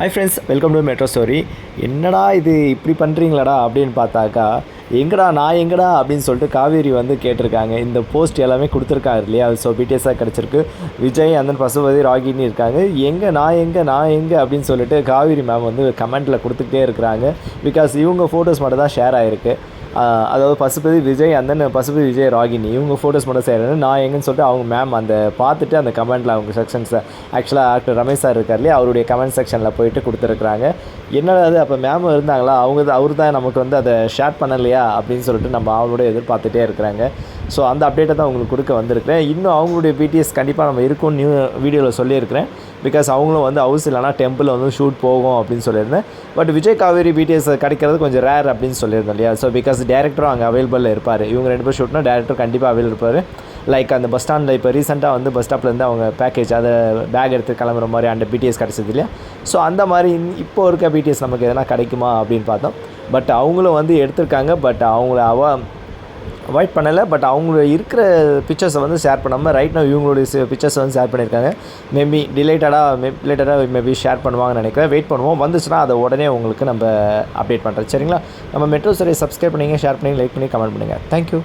Hi friends welcome to metro story என்னடா இது இப்படி பண்ணுறீங்களாடா அப்படின்னு பார்த்தாக்கா எங்கடா நான் எங்கடா? அப்படின்னு சொல்லிட்டு காவேரி வந்து கேட்டிருக்காங்க. இந்த போஸ்ட் எல்லாமே கொடுத்துருக்காங்க இல்லையா? ஸோ பிடிஎஸ்ஸாக கிடச்சிருக்கு. விஜய் அந்த பசுபதி ராகினி இருக்காங்க. எங்கே நான் எங்கே நான் எங்கே? அப்படின்னு சொல்லிட்டு காவேரி மேம் வந்து கமெண்ட்டில் கொடுத்துக்கிட்டே இருக்கிறாங்க. பிகாஸ் இவங்க ஃபோட்டோஸ் மட்டும் தான் ஷேர் ஆகிருக்கு அதாவது பசுபதி விஜய் அந்த பசுபதி விஜய் ராகினி. இவங்க ஃபோட்டோஸ் மட்டும் செய்கிறேன் நான் எங்கன்னு சொல்லிட்டு அவங்க மேம் அந்த பார்த்துட்டு அந்த கமெண்ட்டில் அவங்க செக்ஷன்ஸை ஆக்சுவலாக ஆக்டர் ரமேஷ் சார் இருக்கார் இல்லையா அவருடைய கமெண்ட் செக்ஷனில் போயிட்டு கொடுத்துருக்குறாங்க. என்னடா அது அப்போ மேம் இருந்தாங்களா? அவங்க அவர் தான் நமக்கு வந்து அதை ஷேர் பண்ணலையா? அப்படின்னு சொல்லிட்டு நம்ம அவங்களோட எதிர்பார்த்துட்டே இருக்கிறாங்க. ஸோ அந்த அப்டேட்டை தான் உங்களுக்கு கொடுக்க வந்திருக்கிறேன். இன்னும் அவங்களுடைய பிடிஎஸ் கண்டிப்பாக நம்ம இருக்கும்னு நியூ வீடியோவில் சொல்லியிருக்கிறேன். பிகாஸ் அவங்களும் வந்து ஹவுஸ் இல்லைனா டெம்பிள் வந்து ஷூட் போகும் அப்படின்னு சொல்லியிருந்தேன். பட் விஜய் காவேரி பிடிஎஸ் கிடைக்கிறது கொஞ்சம் ரேர் அப்படின்னு சொல்லியிருந்தேன் இல்லையா? ஸோ பிகாஸ் டேரக்டரும் அங்கே அவைலபிளில் இருப்பார். இவங்க ரெண்டு பேர் ஷூட்னா டேரக்டர் கண்டிப்பாக அவைலபிள் இருப்பார். லைக் அந்த பஸ் ஸ்டாண்டில் இப்போ ரீசெண்டாக வந்து பஸ் ஸ்டாப்லேருந்து அவங்க பேக்கேஜ் அதை பேக் எடுத்து கிளம்புற மாதிரி அந்த பிடிஎஸ் கிடச்சது இல்லையா? ஸோ அந்த மாதிரி இப்போ இருக்க பிடிஎஸ் நமக்கு எதனா கிடைக்குமா அப்படின்னு பார்த்தோம். பட் அவங்களும் வந்து எடுத்திருக்காங்க. பட் அவங்கள அவ அவாய்ட் பண்ணலை பட் அவங்க இருக்கிற பிக்சர்ஸை வந்து ஷேர் பண்ணாமல் ரைட் நான் இவங்களுடைய பிக்சர்ஸ் வந்து ஷேர் பண்ணியிருக்காங்க. மேபி டிலேட்டடாக மே ரிலேட்டடாக மேபி ஷேர் பண்ணுவாங்கன்னு நினைக்கிறேன். வெயிட் பண்ணுவோம். வந்துச்சுன்னா அதை உடனே உங்களுக்கு நம்ம அப்டேட் பண்ணுறேன் சரிங்களா? நம்ம மெட்ரோ சரி சப்ஸ்கிரைப் பண்ணிங்க ஷேர் பண்ணி லைக் பண்ணி கமெண்ட் பண்ணுங்கள் தேங்க்யூ